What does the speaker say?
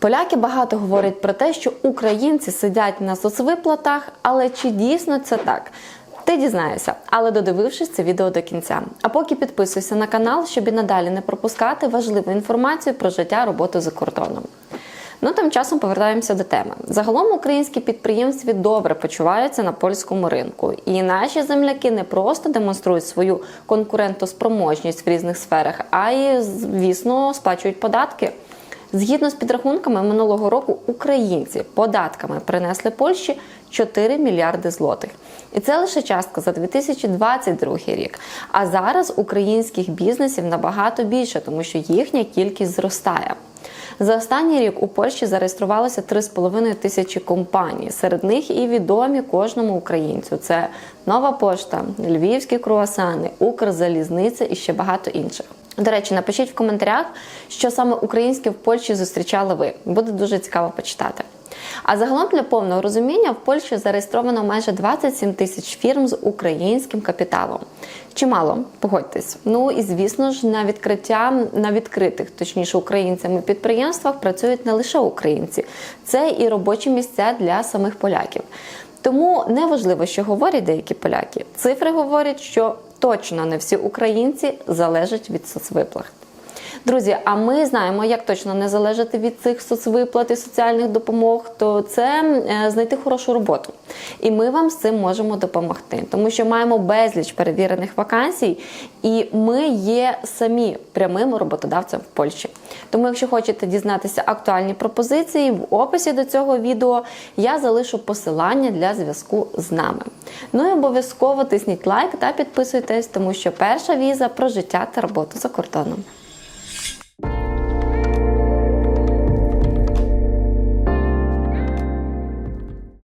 Поляки багато говорять про те, що українці сидять на соцвиплатах, але чи дійсно це так? Ти дізнаєшся, але додивившись це відео до кінця. А поки підписуйся на канал, щоб і надалі не пропускати важливу інформацію про життя роботу за кордоном. Ну тим часом повертаємося до теми. Загалом українські підприємстві добре почуваються на польському ринку, і наші земляки не просто демонструють свою конкурентоспроможність в різних сферах, а й, звісно, сплачують податки. Згідно з підрахунками минулого року, українці податками принесли Польщі 4 мільярди злотих. І це лише частка за 2022 рік. А зараз українських бізнесів набагато більше, тому що їхня кількість зростає. За останній рік у Польщі зареєструвалося 3,5 тисячі компаній. Серед них і відомі кожному українцю. Це Нова Пошта, Львівські круасани, Укрзалізниця і ще багато інших. До речі, напишіть в коментарях, що саме українське в Польщі зустрічали ви. Буде дуже цікаво почитати. А загалом для повного розуміння в Польщі зареєстровано майже 27 тисяч фірм з українським капіталом. Чимало, погодьтесь. Ну і звісно ж, на відкриття на відкритих, точніше, українцями підприємствах працюють не лише українці, це і робочі місця для самих поляків. Тому неважливо, що говорять деякі поляки. Цифри говорять, що точно не всі українці залежать від соцвиплат. Друзі, а ми знаємо, як точно не залежати від цих соцвиплат і соціальних допомог, то це е, знайти хорошу роботу. І ми вам з цим можемо допомогти, тому що маємо безліч перевірених вакансій, і ми є самі прямим роботодавцем в Польщі. Тому, якщо хочете дізнатися актуальні пропозиції, в описі до цього відео я залишу посилання для зв'язку з нами. Ну і обов'язково тисніть лайк та підписуйтесь, тому що перша віза про життя та роботу за кордоном.